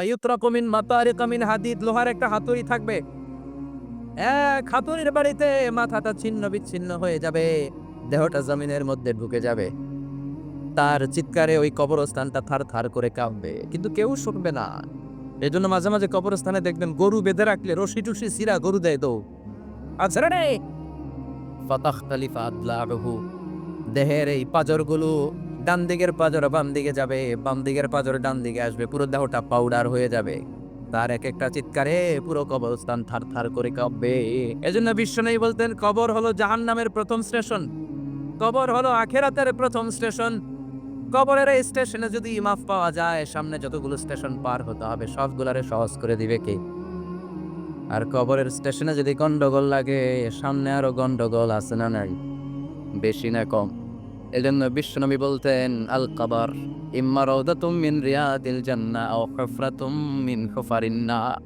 ফায়ুত্রাকুমিন মাতারিকামিন হাদিদ, লোহার একটা হাতুড়ি থাকবে। এক হাতুড়ির বাড়িতে মাথাটা ছিন্ন বিচ্ছিন্ন হয়ে যাবে, দেহটা জমিনের মধ্যে ঢুকে যাবে। তার চিৎকারে ওই কবরস্থানটা থার থার করে কাঁপবে, কিন্তু কেউ শুনবে না। এই জন্য মাঝে মাঝে কবরস্থানে দেখবেন গরু বেঁধে রাখলে রশি টুসি সিরা গরু দেয় দৌ আচ্ছা রে ফাতাখতালিফা আদলাহু দেহের এই পাজরগুলো ডান দিকের পাজর বাম দিকে যাবে, বাম দিকের পাজর ডান দিকে আসবে, পুরো দেহটা পাউডার হয়ে যাবে। তার এক একটা চিৎকারে পুরো কবরস্থান থার থার করে কাঁপবে। এজন্য বিশ্ব নেই বলতেন, কবর হলো জাহান নামের প্রথম স্টেশন। কবর হলো আখেরাতের প্রথম স্টেশন। কবরের এই স্টেশনে যদি মাফ পাওয়া যায়, সামনে যতগুলো স্টেশন পার হতে হবে, সবগুলারে সহজ করে দিবে কে? আর কবরের স্টেশনে যদি গন্ডগোল লাগে, সামনে আরও গন্ডগোল আছে না নাই? বেশি না কম। এজন্য বিশ্বনবী বলতেন আল কবর ইম্মা রওদাতুম মিন রিয়াদিল জান্নাহ আও হুফরাতুম মিন হুফারিন নার।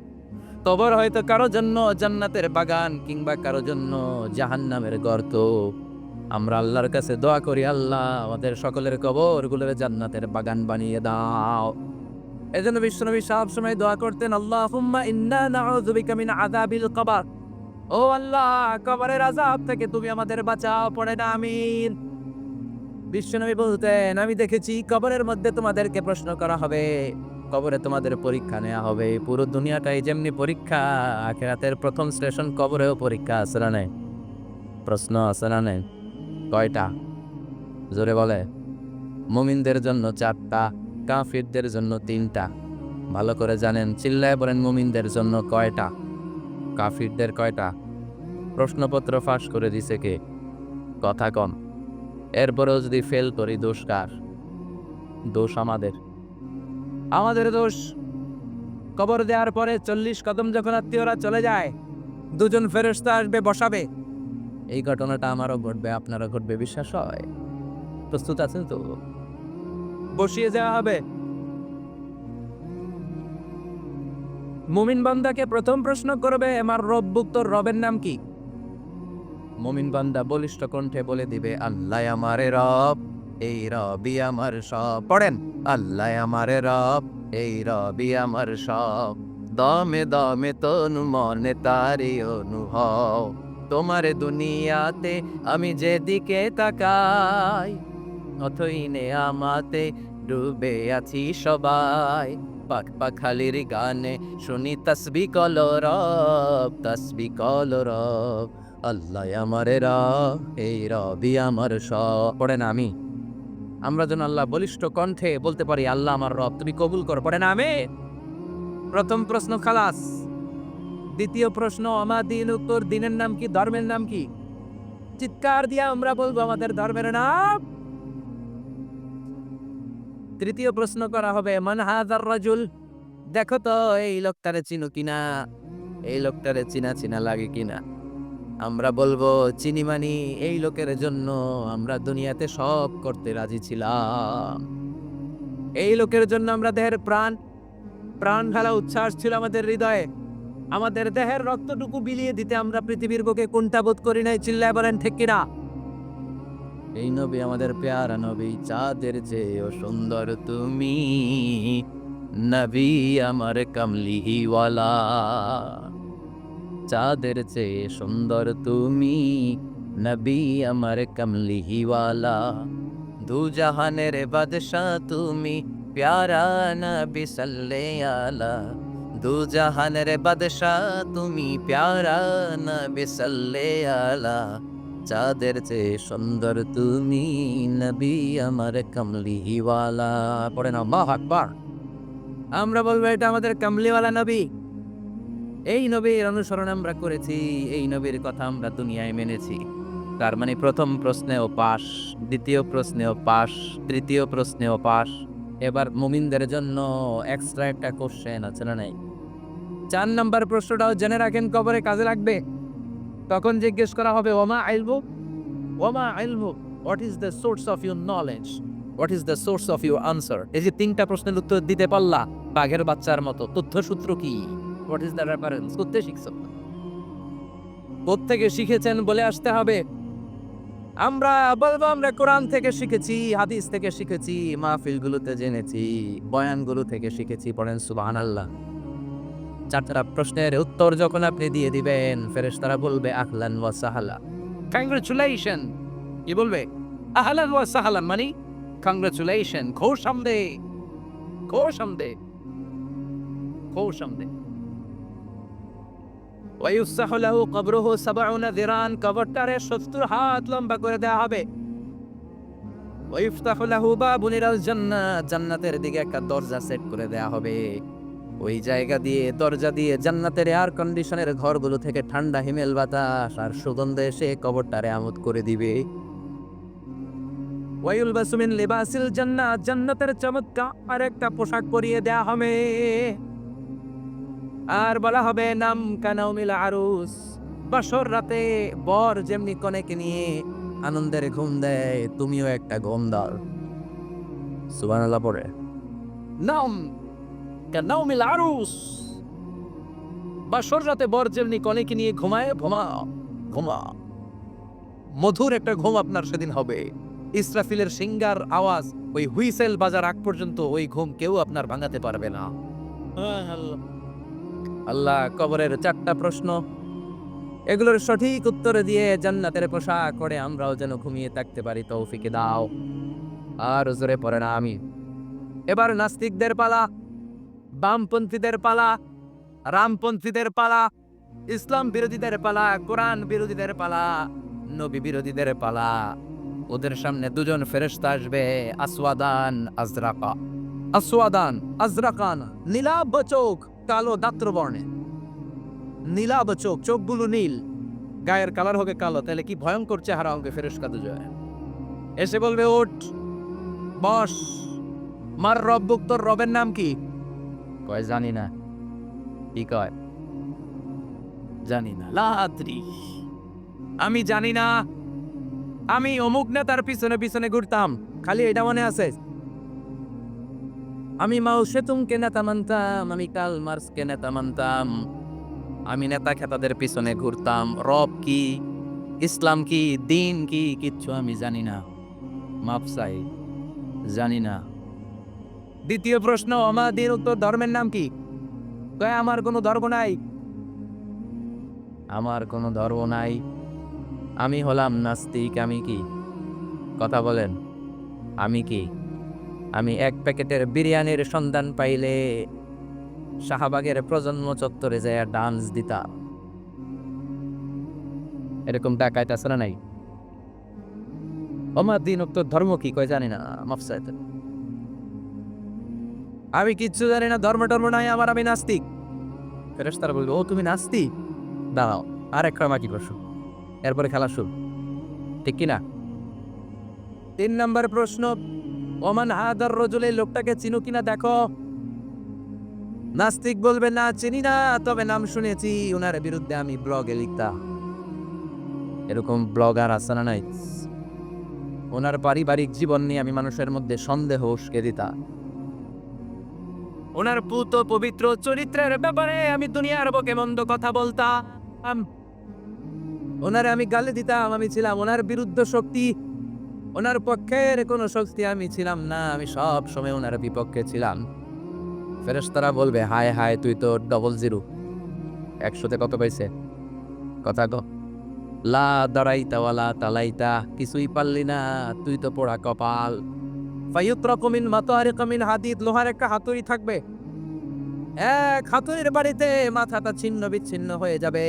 কবর হয়তো কারও জন্য জান্নাতের বাগান কিংবা কারও জন্য জাহান্নামের গর্ত। আমরা আল্লাহর কাছে দোয়া করি, আল্লাহ, আমাদের সকলের কবর কবরগুলোর জান্নাতের বাগান বানিয়ে দাও। এজন্য বিশ্বনবী সব সময় দোয়া করতেন, আল্লাহুম্মা ইন্না নাউযু বিকা মিন আযাবিল কবর। ও আল্লাহ, কবরের আযাব থেকে তুমি আমাদের বাঁচাও, পড়ে না, আমিন। বিশ্বনবী বলতেন, আমি দেখেছি কবরের মধ্যে তোমাদেরকে প্রশ্ন করা হবে। কবরে তোমাদের পরীক্ষা নেওয়া হবে। পুরো দুনিয়াটাই যেমনি পরীক্ষা, আখেরাতের প্রথম স্টেশন কবরেও পরীক্ষা, আছে না নেই? প্রশ্ন, আছে না নেই? কয়টা? জোরে বলে, মুমিনদের জন্য চারটা, কাফিরদের জন্য তিনটা। ভালো করে জানেন, চিল্লায় বলেন মুমিনদের জন্য কয়টা? কাফিরদের কয়টা? প্রশ্নপত্র ফাঁস করে দিছে কে? কথা কম। এরপরেও যদি ফেল করি, দোষ কার? দোষ আমাদের। আমাদের দোষ, কবর দেওয়ার পরে চল্লিশ কদম যখন আত্মীয়রা চলে যায়, দুজন ফেরস্তা আসবে, বসাবে। এই ঘটনাটা আমারও ঘটবে, আপনারও ঘটবে, বিশ্বাস হয়? প্রস্তুত আছেন তো? বসিয়ে যাওয়া হবে। মুমিন বান্দাকে প্রথম প্রশ্ন করবে, আমার রব্বুক তোর রবের নাম কি? মুমিন বান্দা বলিষ্ঠ কণ্ঠে বলে দিবে, আল্লাহ আমারে রব, এই রবি আমার সব। পড়েন, আল্লাহ আমারে রব, এই রবি আমার সব। দমে দমে তনু মনে তারি অনুভব, তোমার দুনিয়াতে আমি যেদিকে তাকাই, অথই নে আমাতে ডুবে আছি সবাই। পাক পাখালির গানে শুনি, তসবি কল রব, তসবি কল রব। আল্লাহ আমার রব এই রবি আমার সব। পড়েন আমি? আমরা যেন আল্লাহ বলিষ্ঠ কণ্ঠে বলতে পারি, আল্লাহ আমার রব, তুমি কবুল করো। পড়েন আমি? প্রথম প্রশ্ন খালাস। দ্বিতীয় প্রশ্ন আমার দিন উত্তর, দিনের নাম কি, ধর্মের নাম কি? চিৎকার দিয়ে আমরা বলব, আমাদের ধর্মের নাম। তৃতীয় প্রশ্ন করা হবে, মান হাজার রাজুল? দেখো তো, এই লোকটারে চিনো কিনা? এই লোকটারে চিনা চিনা লাগে কিনা? আমরা বলব, চিনি মানি, এই লোকের জন্য আমরা দুনিয়াতে সব করতে রাজি ছিলাম। এই লোকের জন্য আমরা দেহের প্রাণ প্রাণ ঢালা উচ্ছ্বাস ছিল আমাদের হৃদয়ে। আমাদের দেহের রক্তটুকু বিলিয়ে দিতে আমরা পৃথিবীর বুকে কোনটা বোধ করি নাই, চিল্লায় বলেন, ঠিক কিনা? এই নবী আমাদের পেয়ারা নবী, চাঁদের যে চেয়েও সুন্দর তুমি। নবী আমার কামলিওয়ালা। চাঁদের চেয়ে সুন্দর তুমি, নবী আমার কামলিওয়ালা দু জাহানের বাদশাহ তুমি, প্যারা নবী সাল্লে আলা দু জাহানের বাদশাহ তুমি, প্যারা নবী সাল্লে আলা চাঁদের চেয়ে সুন্দর তুমি, নবী আমার কামলিওয়ালা পড়ে না আল্লাহু আকবার। আমরা বলব এটা আমাদের কামলিওয়ালা নবী। এই নবীর অনুসরণ আমরা করেছি, এই নবীর কথা আমরা দুনিয়ায় মেনেছি। তার মানে প্রথম প্রশ্নেও পাশ, দ্বিতীয় প্রশ্নেও পাশ, তৃতীয় প্রশ্নেও পাশ। এবার মুমিনদের জন্য এক্সট্রা একটা কোশ্চেন আছে না নাই? চার নম্বর প্রশ্নটাও জেনে রাখেন কবরে কাজে লাগবে। তখন জিজ্ঞেস করা হবে, ওমা আইলবু? ওমা আইলবু what is the source of your knowledge what is the source of your answer এই যে তিনটা প্রশ্নের উত্তর দিতে পারলা, বাঘের বাচ্চার মতো, তথ্যসূত্র কি? হোয়াট ইজ দ্য রেফারেন্স করতে শিখছ। কোত্থেকে শিখেছেন বলে আসতে হবে। আমরা বলব, আমরা কোরআন থেকে শিখেছি, হাদিস থেকে শিখেছি, মাহফিলগুলোতে জেনেছি, বয়ানগুলো থেকে শিখেছি, পড়েন সুবাহান আল্লাহ চারটা প্রশ্নের উত্তর যখন আপনি দিয়ে দিবেন, ফেরেশতারা বলবে, আহলান ওয়া সাহালা। কংগ্রেচুলেশন কি বলবে? আহলান ওয়া সাহালান মানে কংগ্রেচুলেশন খোশ আমদে। খোশ আমদে। খোশ আমদে। ওয়ায়ুসাহ লাহু কবরুহু সাবউনা যিরান কবরটারে 70 হাত লম্বা করে দেওয়া হবে। ওয়াইফতাহু লাহু বাবুন ইলাল জান্নাত জান্নাতের দিকে একটা দরজা সেট করে দেওয়া হবে। ওই জায়গা দিয়ে, দরজা দিয়ে জান্নাতের এয়ার কন্ডিশনের ঘরগুলো থেকে ঠান্ডা হিমেল বাতাস আর সুগন্ধ এসে কবরটারে আমোদ করে দিবে। ওয়াইউল বাসুমিন লিবাসিল জান্নাত। জান্নাতের চমৎকার একটা পোশাক পরিয়ে দেয়া হবে। আর বলা হবে, নাম কানাউমিল আরুস। বাসর রাতে বর যেমনি কনেকে নিয়ে আনন্দের ঘুম দেয়, তুমিও একটা ঘুম দাও। সুবহানাল্লাহ পড়ে। নাম কানাউমিল আরুস। বাসর রাতে বর যেমনি কনেকে নিয়ে ঘুমায় ঘুমা ঘুমা মধুর একটা ঘুম আপনার সেদিন হবে। ইসরাফিলের সিঙ্গার আওয়াজ, ওই হুইসেল বাজার আগ পর্যন্ত ওই ঘুম কেউ আপনার ভাঙাতে পারবে না। আল্লাহ কবরের চারটা প্রশ্ন। এগুলোর সঠিক উত্তর দিয়ে জান্নাতের পোশাক করে আমরাও যেন ঘুমিয়ে থাকতে পারি, তৌফিকে দাও। আর জোরে পড়ে না আমি। এবার নাস্তিকদের পালা, বামপন্থীদের পালা, রামপন্থীদের পালা, ইসলাম বিরোধীদের পালা, কোরআন বিরোধীদের পালা, নবী বিরোধীদের পালা। ওদের সামনে দুজন ফেরেশতা আসবে, আসওয়াদান, আজরাকা। আসওয়াদান, আজরাকান, নীলাভ চোখ। কালো দাত্র বর্ণে। নীলাভ চোখ, চোখগুলো নীল। গায়ের কালার হবে কালো, তাহলে কি ভয়ঙ্কর চেহারা হবে ফেরেশতা দুজন এসে বলবে, ওঠ, বস। মার রব্বুক তোর রবের নাম কি? কয়, জানি না। কি কয়? জানি না। লাদ্রি আমি জানি না। আমি অমুক নেতার পিছনে পিছনে ঘুরতাম। খালি এটা মনে আছে? আমি মাও সেতুমকে নেতা মানতাম, আমি কাল মার্সকে নেতা মানতাম। আমি নেতা খেতাদের পিছনে ঘুরতাম, রব কি, ইসলাম কি, দিন কি, কিচ্ছু আমি জানি না। মাপসাই জানি না। দ্বিতীয় প্রশ্ন আমার দিন উত্তর ধর্মের নাম কি? আমার কোনো ধর্ম নাই? আমার কোনো ধর্ম নাই। আমি হলাম নাস্তিক, আমি কি? কথা বলেন, আমি কি? আমি এক প্যাকেটের বিরিয়ানির সন্ধান পাইলে শাহবাগের প্রজন্ম চত্বরে যায় ডান্স দিতাম। এরকম ডাকাইতে আছে না নাই? আমার দিন উক্ত ধর্ম কি কয় জানি না মাফসাইতে আমি কিচ্ছু জানি না, ধর্ম টর্ম নাই, আমার আমি নাস্তিক। ফেরেশতারা বলবে, ও, তুমি নাস্তিক? দাঁড়াও আর একটা মাটি করছ? এরপরে খেলা শুরু। ঠিক কি না? তিন নম্বর প্রশ্ন ওমান হাদার রজুল এই লোকটাকে চিনো কিনা দেখো। নাস্তিক বলবে, না, চিনি না, তবে নাম শুনেছি ওনার বিরুদ্ধে আমি ব্লগে লিখতাম। এরকম ব্লগার আছে না নাই? ওনার পারিবারিক জীবন নিয়ে আমি মানুষের মধ্যে সন্দেহ উস্কে দিতাম। ওনার পুত পবিত্র চরিত্রের ব্যাপারে আমি দুনিয়ার বকে মন্দ কথা বলতাম। ওনারে আমি গালি দিতাম, আমি ছিলাম ওনার বিরুদ্ধ শক্তি ওনার পক্ষের কোনো শক্তি আমি ছিলাম না, আমি সব সময় ওনার বিপক্ষে ছিলাম। ফেরেশতারা বলবে, হায় হায়, তুই তো ডবল জিরো একশোতে কত পাইছে? কথা গো লা দাঁড়াইতা ওয়ালা তালাইতা, কিছুই পারলি না, তুই তো পোড়া কপাল। ফাইয়ুত্রাকুমিন মাতারিকামিন হাদিদ, লোহার একটা হাতুড়ি থাকবে। এক হাতুড়ির বাড়িতে মাথাটা ছিন্ন বিচ্ছিন্ন হয়ে যাবে,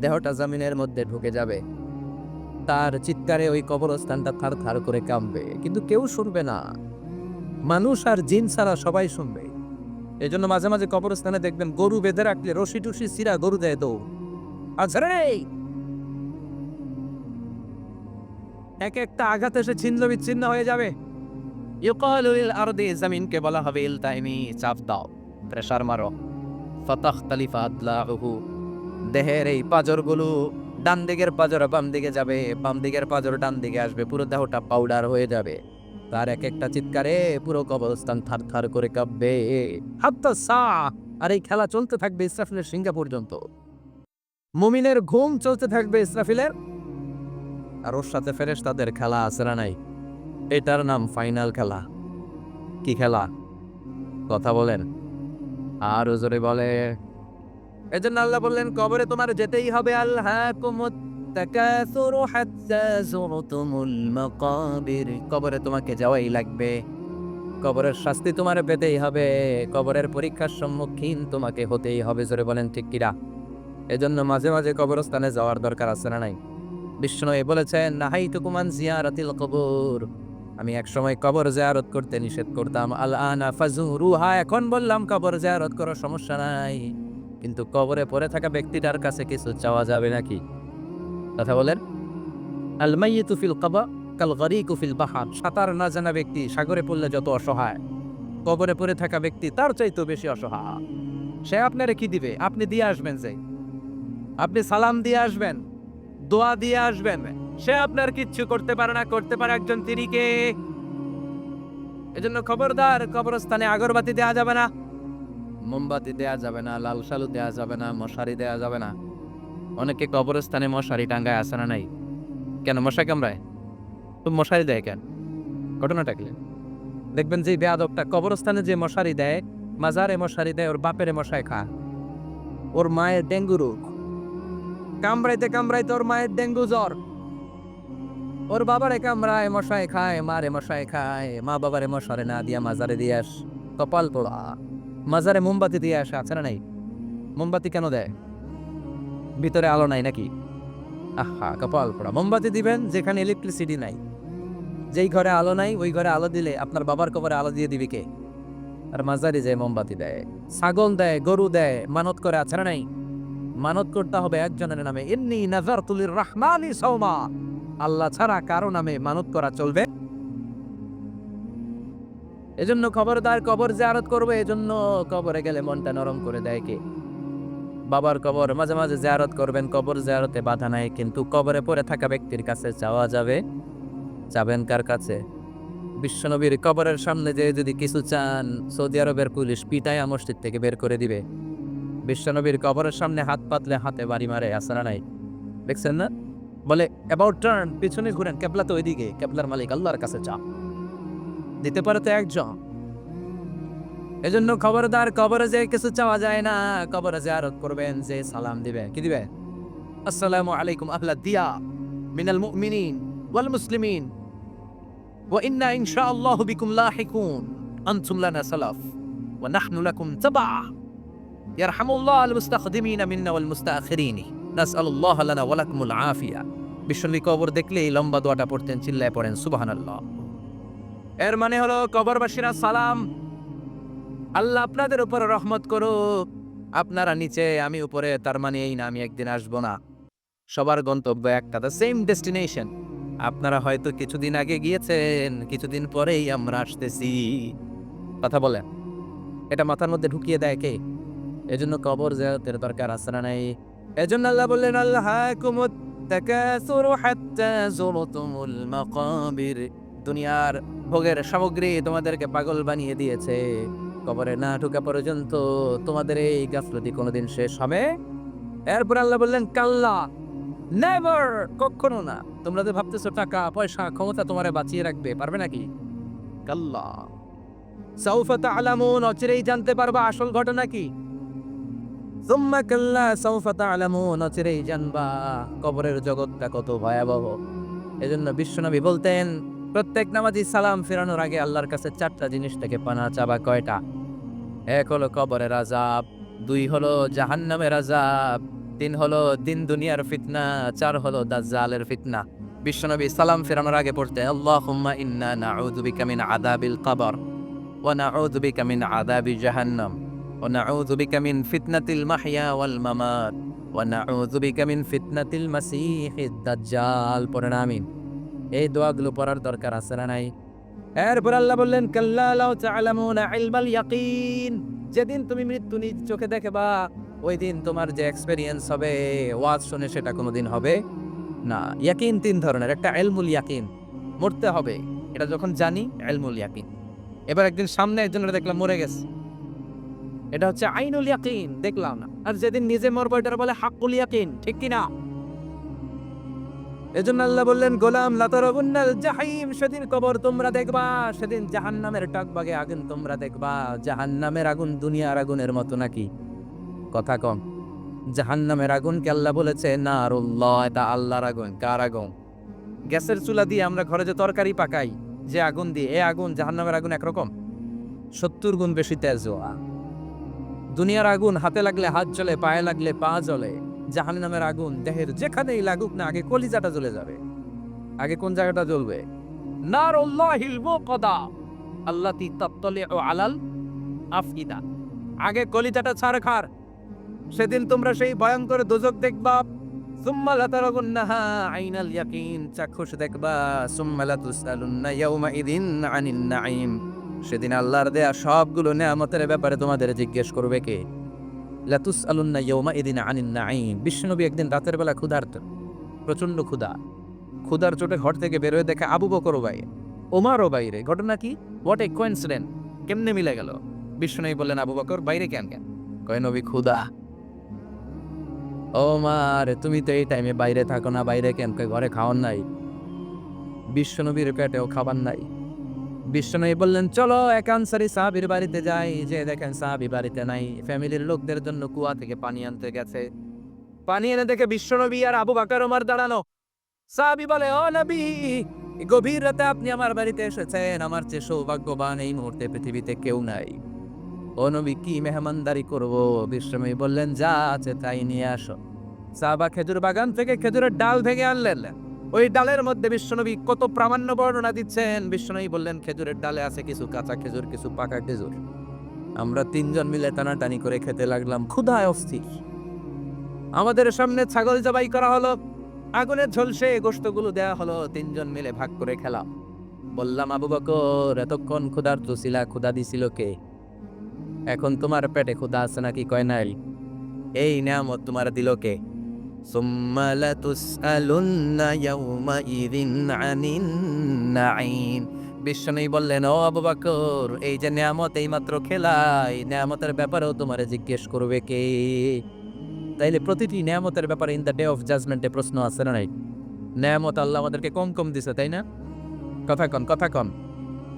দেহটা জমিনের মধ্যে ঢুকে যাবে। তার চিৎকারে ওই কবরস্থানটা থার থার করে কাঁপবে। কিন্তু কেউ শুনবে না। মানুষ আর জিন ছাড়া সবাই শুনবে। এই জন্য মাঝে মাঝে কবরস্থানে দেখবেন গরু বেঁধে রাখলে রশি টুসি সিরা গরু দেয় দৌড়। আচ্ছা এক একটা আঘাত এসে ছিন্ন বিচ্ছিন্ন হয়ে যাবে। ইউকালুল আরদি, জমিনকে বলা হবে ইলতাইমি চাপ দাও, প্রেসার মারো। ফতাহ তালিফা আদলাহু দেহের এই পাজরগুলো ডান দিকের পাজর বাম দিকে যাবে, বাম দিকের পাজর ডান দিকে আসবে, পুরো দেহটা পাউডার হয়ে যাবে। তার এক একটা চিৎকারে পুরো কবরস্থান থার থার করে কাঁপবে। হাত্তা সা! আর এই খেলা চলতে থাকবে ইসরাফিলের সিঙ্গা পর্যন্ত। মুমিনের ঘুম চলতে থাকবে ইসরাফিলের। আর ওর সাথে ফেরেস তাদের খেলা না নাই? এটার নাম ফাইনাল খেলা। কি খেলা? কথা বলেন। আর জোরে বলে। এজন্য আল্লাহ বললেন, কবরে তোমার যেতেই হবে আল্লাহ কবরে তোমাকে যাওয়াই লাগবে। কবরের শাস্তি তোমার পেতেই হবে। কবরের পরীক্ষার সম্মুখীন তোমাকে হতেই হবে, জোরে বলেন ঠিক কিরা এজন্য মাঝে মাঝে কবরস্থানে যাওয়ার দরকার আছে না নাই? বিষ্ণু এ বলেছেন নাহাই তুকুমান জিয়ারাতিল কবর। আমি এক সময় কবর জিয়ারত করতে নিষেধ করতাম। আল আনা ফাজুরুহা, এখন বললাম কবর জিয়ারত করার সমস্যা নাই। কিন্তু কবরে পড়ে থাকা ব্যক্তিটার কাছে কিছু চাওয়া যাবে নাকি? কথা বলেন। আল তুফিল ফিল কাবা কাল গরিকু ফিল বাহার। সাঁতার না জানা ব্যক্তি সাগরে পড়লে যত অসহায়। কবরে পড়ে থাকা ব্যক্তি তার চাইতেও বেশি অসহায়। সে আপনারে কি দিবে? আপনি দিয়ে আসবেন যে। আপনি সালাম দিয়ে আসবেন, দোয়া দিয়ে আসবেন। সে আপনার কিচ্ছু করতে পারে না, করতে পারে একজন তিরিকে। এজন্য খবরদার কবরস্থানে আগরবাতি দেওয়া যাবে না। মোমবাতি দেয়া যাবে না, লাল সালু দেয়া যাবে না, মশারি দেয়া যাবে না। অনেকে কবরস্থানে মশারি টাঙ্গায় আসে না নাই? কেন মশা কামড়ায়? তো মশারি দেয় কেন? ঘটনাটা কি? দেখবেন যে বেয়াদবটা কবরস্থানে যে মশারি দেয়, মাজারে মশারি দেয়, ওর বাপের মশাই খা ওর মায়ের ডেঙ্গু রোগ। কামড়াইতে কামড়াইতে ওর মায়ের ডেঙ্গু জ্বর। ওর বাবারে কামড়ায়, মশাই খায়, মারে মশাই খায়, মা বাবারে মশারে না দিয়া মাজারে দিয়ে কপাল পোড়া। মাজারে মোমবাতি দিয়ে আসে আছে না নাই? মোমবাতি কেন দেয়? ভিতরে আলো নাই নাকি? আহা, কপাল পোড়া। মোমবাতি দিবেন যেখানে ইলেকট্রিসিটি নাই। যেই ঘরে আলো নাই, ওই ঘরে আলো দিলে আপনার বাবার কবরে আলো দিয়ে দিবি কে? আর মাজারি যে মোমবাতি দেয়, ছাগল দেয়, গরু দেয়, মানত করে আছে না নাই? মানত করতে হবে একজনের নামে। এমনি নাজার তুলির রহমানি সৌমা আল্লাহ ছাড়া কারও নামে মানত করা চলবে এজন্য খবরদার কবর জিয়ারত করবে, এজন্য কবরে গেলে মনটা নরম করে দেয় কে? বাবার কবর মাঝে মাঝে জিয়ারত করবেন, কবর জিয়ারতে বাধা নাই, কিন্তু কবরে পড়ে থাকা ব্যক্তির কাছে যাওয়া যাবে? যাবেন কার কাছে? বিশ্বনবীর কবরের সামনে যে যদি কিছু চান, সৌদি আরবের পুলিশ পিটায়া মসজিদ থেকে বের করে দিবে। বিশ্বনবীর কবরের সামনে হাত পাতলে হাতে বাড়ি মারে, আসরা নাই। দেখছেন না? বলে অ্যাবাউট টার্ন পিছনে ঘুরেন ক্যাবলা তো ওইদিকে ক্যাবলার মালিক আল্লাহর কাছে চা দিতে পারে তো একজন। এজন্য খবরদার, কবরে যে কিছু চাওয়া যায় না। কবরে যে আরত করবেন যে সালাম দিবে। কি দিবে? আসসালামু আলাইকুম আহলা দিয়া মিনাল মুমিনিন ওয়াল মুসলিমিন। ওয়া ইন্না ইনশাআল্লাহু বিকুম লাহিকুন। আনতুম লানা সালাফ ওয়া নাহনু লাকুম তাবা। ইয়ারহামুল্লাহ আল মুস্তাকদিমিন মিন্না ওয়াল মুস্তাখিরিন। নাসআলুল্লাহ লানা ওয়া লাকুমুল আফিয়া। বিশ্বলি কবর দেখলেই লম্বা দোয়াটা পড়তেন, চিল্লায় পড়েন, সুবহানাল্লাহ। এর মানে হলো কবরবাসীরা সালাম। আল্লাহ আপনাদের উপর রহমত করো আপনারা নিচে, আমি উপরে, তার মানে এই না, আমি একদিন আসব না। সবার গন্তব্য একটা দ্য সেম ডেস্টিনেশন আপনারা হয়তো কিছুদিন আগে গিয়েছেন, কিছুদিন পরেই আমরা আসতেছি। কথা বলেন। এটা মাথার মধ্যে ঢুকিয়ে দেয় কে? এজন্য কবর জিয়ারতের দরকার আছে না নাই? এজন্য আল্লাহ বললেন, আল্লাহ কুমুত তাকাসুরু হাত্তা যুরতুমুল মাকাবির। দুনিয়ার ভোগের সামগ্রী তোমাদেরকে পাগল বানিয়ে দিয়েছে। কবরে না ঢুকা পর্যন্ত তোমাদের এই গাফলতি কোনোদিন শেষ হবে? এরপর আল্লাহ বললেন, কাল্লা, নেভার, কখনো না। তোমরা যে ভাবতেছো টাকা, পয়সা, ক্ষমতা তোমারে বাঁচিয়ে রাখবে, পারবে নাকি? কাল্লা। সাউফা তাআলামুন, অচিরেই জানতে পারবা আসল ঘটনা কি। সুম্মা কাল্লা, সাউফা তাআলামুন, অচিরেই জানবা কবরের জগৎটা কত ভয়াবহ। এজন্য বিশ্বনবী বলতেন প্রত্যেক নামাজি সালাম ফেরানোর আগে আল্লাহর কাছে চারটা জিনিস থেকে পানা চাবা কয়টা? এক হলো কবরের আজাব দুই হলো জাহান্নামের আজাব তিন হলো দিন দুনিয়ার ফিতনা, চার হলো দাজ্জালের ফিতনা। বিশ্বনবী সালাম ফেরানোর আগে পড়তে, আল্লাহুম্মা ইন্না নাউযু বিকা মিন আযাবিল কবর, ওয়া নাউযু বিকা মিন আযাবি জাহান্নাম, ওয়া নাউযু বিকা মিন ফিতনাতিল মাহইয়া ওয়াল মামাত, ওয়া নাউযু বিকা মিন ফিতনাতিল মাসীহিদ দাজ্জাল। পড়েন, আমিন। এই দোয়াগুলো পড়ার দরকার আছে না নাই? এরপর আল্লাহ বললেন ইয়াকিন। যেদিন তুমি মৃত্যু নিজ চোখে দেখবা ওই দিন তোমার যে এক্সপেরিয়েন্স হবে, ওয়াজ শুনে সেটা কোনোদিন হবে না। ইয়াকিন তিন ধরনের, একটা এলমুল ইয়াকিন, মরতে হবে। এটা যখন জানি এলমুল ইয়াকিন। এবার একদিন সামনে একজনের দেখলাম মরে গেছে। এটা হচ্ছে আইনুল ইয়াকিন, দেখলাম না। আর যেদিন নিজে মরবো এটা বলে হাকুল ইয়াকিন, ঠিক কি না এজন্য আল্লাহ বললেন, গোলাম লাতারবুন্নাল জাহিম, সেদিন কবর তোমরা দেখবা, সেদিন জাহান্নামের টকবাগে আগুন তোমরা দেখবা। জাহান্নামের আগুন দুনিয়ার আগুনের মতো নাকি? কথা কম। জাহান্নামের আগুন কে আল্লাহ বলেছে না আরুল্লাহ এটা আল্লাহর আগুন। কার আগুন? গ্যাসের চুলা দিয়ে আমরা ঘরে যে তরকারি পাকাই, যে আগুন দিয়ে, এ আগুন জাহান্নামের আগুন একরকম? সত্তর গুণ বেশি তেজ দুনিয়ার আগুন হাতে লাগলে হাত জ্বলে, পায়ে লাগলে পা জ্বলে। জাহান্নামের আগুন, দেহের যেখানেই লাগুক না, আগে কলিজাটা জ্বলে যাবে। আগে কোন জায়গাটা জ্বলবে? আল্লাতি তাত্তালিউ আলাল আফইদা। আগে কলিজাটা ছাড় খার। সেদিন তোমরা সেই ভয়ঙ্কর দোজক দেখবা। সুম্মা লাতারাগুন্নাহা আইনাল ইয়াকিন। চাক্ষুষ দেখবা। সুম্মা লাতুসআলুন্না ইয়াউমা ইদিন আনিন নাঈম। সেদিন আল্লাহর দেয়া সবগুলো নেয়ামতের ব্যাপারে তোমাদের জিজ্ঞেস করবে কে? লাতুস আলুন্না ইয়ৌমা এদিন আনিন নাঈম। বিশ্বনবী একদিন রাতের বেলা ক্ষুধার্ত, প্রচণ্ড ক্ষুধা। ক্ষুধার চোটে ঘর থেকে বেরোয় দেখে আবু বকরও ভাই ওমারও বাইরে ঘটনা কি? হোয়াট এ কোয়েন্সিডেন্ট কেমনে মিলে গেল? বিশ্বনবী বললেন, আবু বকর, বাইরে কেন কেন? কয়, নবী, ক্ষুধা। ও তুমি তো এই টাইমে বাইরে থাকো না, বাইরে কেন? ঘরে খাওয়ার নাই। বিশ্বনবীর পেটেও খাবার নাই। বিশ্বনবী বললেন, চলো এক আনসারি সাহাবির বাড়িতে যাই। যে দেখেন সাহাবি বাড়িতে নাই। ফ্যামিলির লোকদের জন্য কুয়া থেকে পানি আনতে গেছে। পানি এনে দেখে বিশ্বনবী আর আবু বাকার ওমার দাঁড়ানো। সাহাবি বলে, ও নবী, গভীর রাতে আপনি আমার বাড়িতে এসেছেন। আমার চেয়ে সৌভাগ্যবান এই মুহূর্তে পৃথিবীতে কেউ নাই। ও নবী, কি মেহমানদারি করব? বিশ্বনবী বললেন, যা আছে তাই নিয়ে আসো। সাহাবা খেজুর বাগান থেকে খেজুরের ডাল ভেঙে আনলেন। ওই ডালের মধ্যে বিশ্বনবী কত প্রামাণ্য বর্ণনা দিচ্ছেন। বিশ্বনবী বললেন, খেজুরের ডালে আছে কিছু কাঁচা খেজুর, কিছু পাকা খেজুর। আমরা তিনজন মিলে টানাটানি করে খেতে লাগলাম, ক্ষুধায় অস্থির। আমাদের সামনে ছাগল জবাই করা হলো আগুনের ঝলসে গোস্তগুলো দেয়া হলো, তিনজন মিলে ভাগ করে খেলাম। বললাম, আবু বকর, এতক্ষণ ক্ষুধার তো ক্ষুধা দিছিল কে? এখন তোমার পেটে ক্ষুধা আছে নাকি কয় নাই এই নিয়ামত তোমার দিল কে? বিশ্বনই বললেন, ও আবু বাকর, এই যে নিয়ামত এই মাত্র খেলাই, নিয়ামতের ব্যাপারেও তোমারে জিজ্ঞেস করবে কে? তাইলে প্রতিটি নিয়ামতের ব্যাপারে ইন দ্য ডে অফ জাজমেন্টে প্রশ্ন আছে না নাই? নিয়ামত আল্লাহ আমাদেরকে কম কম দিছে, তাই না? কথা কন কথা কন।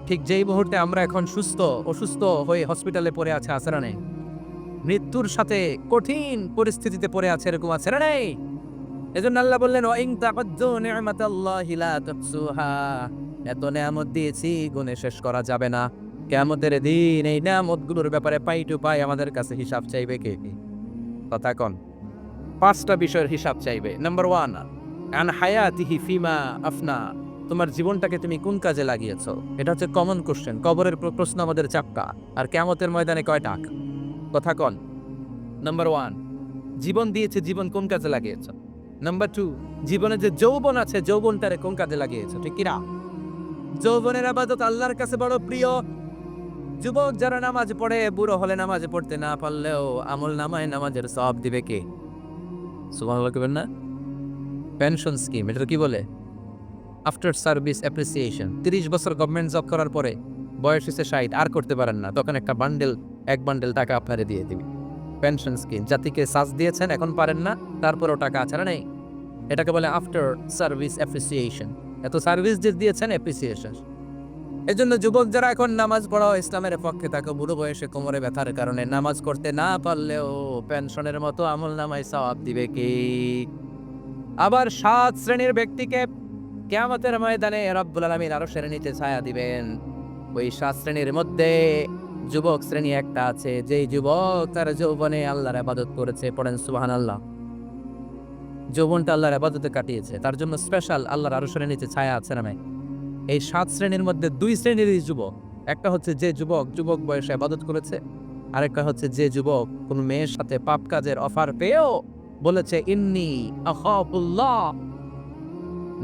ঠিক যেই মুহূর্তে আমরা এখন সুস্থ, অসুস্থ হয়ে হসপিটালে পড়ে আছে আসে না নেই? মৃত্যুর সাথে কঠিন পরিস্থিতিতে পড়ে আছে, এরকম আছে না নেই? এজন্য আল্লাহ বললেন, ওয়াইন তাকাদ্দু নি'মাতাল্লাহি লা এত নিয়ামত দিয়েছি, গুণে শেষ করা যাবে না। কিয়ামতের দিন এই নিয়ামতগুলোর ব্যাপারে পাই টু পাই আমাদের কাছে হিসাব চাইবে কে? কথা কন। পাঁচটা বিষয়ের হিসাব চাইবে। নাম্বার ওয়ান, আন হায়াতিহি ফিমা আফনা। তোমার জীবনটাকে তুমি কোন কাজে লাগিয়েছো? এটা হচ্ছে কমন কোশ্চেন, কবরের প্রশ্ন আমাদের চাপকা আর কেমতের ময়দানে কয় টাক কথা কন। নাম্বার ওয়ান জীবন দিয়েছে জীবন কোন কাজে লাগিয়েছ? নাম্বার টু জীবনে যে যৌবন আছে, যৌবনটারে কোন কাজে লাগিয়েছ? ঠিক কিনা? যৌবনের আবাদত আল্লাহর কাছে বড় প্রিয়। যুবক যারা নামাজ পড়ে, বুড়ো হলে নামাজ পড়তে না পারলেও আমল নামায় নামাজের সব দিবে কে? সুমান না? পেনশন স্কিম এটা কি বলে? আফটার সার্ভিস অ্যাপ্রিসিয়েশন তিরিশ বছর গভর্নমেন্ট জব করার পরে বয়স হচ্ছে ষাট, আর করতে পারেন না। তখন একটা বান্ডেল এক বান্ডেল টাকা আপনারে দিয়ে দিবি। পেনশন স্কিম জাতিকে সাজ দিয়েছেন, এখন পারেন না, তারপরেও টাকা না নেই। এটাকে বলে আফটার সার্ভিস অ্যাপ্রিসিয়েশন এত সার্ভিস যে দিয়েছেন অ্যাপ্রিসিয়েশন এজন্য যুবক যারা এখন নামাজ পড়াও ইসলামের পক্ষে, তাকে বুড়ো বয়সে কোমরে ব্যথার কারণে নামাজ করতে না পারলেও পেনশনের মতো আমল নামায় সওয়াব দিবে কি? আবার সাত শ্রেণির ব্যক্তিকে কেয়ামতের ময়দানে রব্বুল আলমীর আরও শ্রেণীতে ছায়া দিবেন। ওই সাত শ্রেণির মধ্যে যুবক শ্রেণি একটা আছে, যেই যুবক তার যৌবনে আল্লাহর আবাদত করেছে, পড়েন সুবাহান আল্লাহ যৌবনটা আল্লাহর আবাদতে কাটিয়েছে, তার জন্য স্পেশাল আল্লাহর আরও শ্রেণীতে ছায়া আছে না এই সাত শ্রেণির মধ্যে দুই শ্রেণীরই যুবক, একটা হচ্ছে যে যুবক যুবক বয়সে আবাদত করেছে, আরেকটা হচ্ছে যে যুবক কোন মেয়ের সাথে পাপ কাজের অফার পেয়েও বলেছে, ইন্নি আখাফুল্লাহ।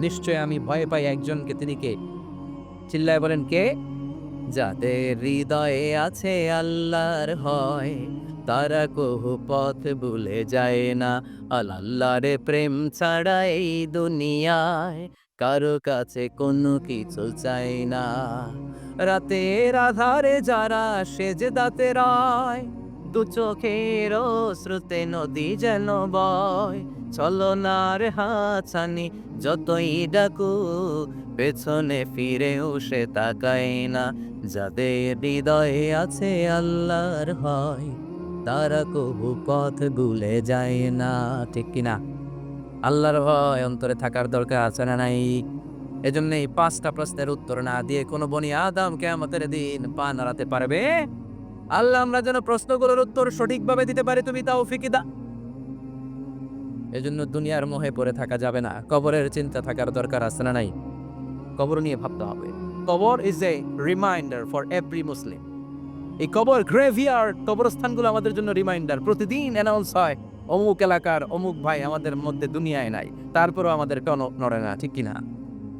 নিশ্চয় আমি ভয় পাই একজনকে, তিনি কে? চিল্লায় বলেন, কে? যাদের হৃদয়ে আছে আল্লাহর হয়, তারা কহু পথ ভুলে যায় না। আল্লাহর প্রেম ছাড়া এই দুনিয়ায় কারও কাছে কোনো কিছু চায় না। রাতের আধারে যারা সেজে দাতে রায় দু চোখের শ্রুতে নদী যেন বয়। চলনার হাছানি যতই ডাকু পেছনে ফিরেও সে তাকায় না। যাদের হৃদয়ে আছে আল্লাহর হয় তারা কবু পথ ভুলে যায় না। ঠিক কিনা? আল্লাহর ভয় অন্তরে থাকার দরকার আছে না নাই? এজন্য এই পাঁচটা প্রশ্নের উত্তর না দিয়ে কোনো বনি আদম কেয়ামতের দিন পা নাড়াতে পারবে? আল্লাহ আমরা যেন প্রশ্নগুলোর উত্তর সঠিকভাবে দিতে পারি, তুমি তাও ফিকিদা এজন্য দুনিয়ার মোহে পড়ে থাকা যাবে না। কবরের চিন্তা থাকার দরকার আছে না নাই? কবর নিয়ে ভাবতে হবে। কবর is a reminder for every Muslim এই কবর গ্রেভিয়ার্ড কবরস্থানগুলো আমাদের জন্য রিমাইন্ডার প্রতিদিন অ্যানাউন্স হয়, অমুক এলাকার অমুক ভাই আমাদের মধ্যে দুনিয়ায় নাই, তারপরেও আমাদের টনক নড়ে না, ঠিক কিনা?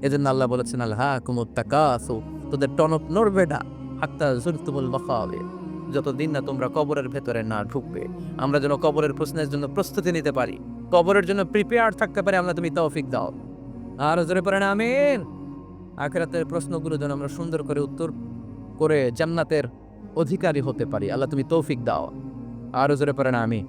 এজন্য আল্লাহ বলেছেন আল্লাহ কুমুত তাকাসু। তোদের টনক নড়বে না। হাত্তা জুরতুমুল মখাবে যতদিন না তোমরা কবরের ভেতরে না ঢুকবে, আমরা যেন কবরের প্রশ্নের জন্য প্রস্তুতি নিতে পারি। কবরের জন্য প্রিপেয়ার থাকতে পারি, আমরা তুমি তৌফিক দাও। আর জোরে পড়ে না, আমিন। আখেরাতের প্রশ্নগুলো যেন আমরা সুন্দর করে উত্তর করে জান্নাতের অধিকারী হতে পারি। আল্লাহ তুমি তৌফিক দাও। আর জোরে পড়ে না আমি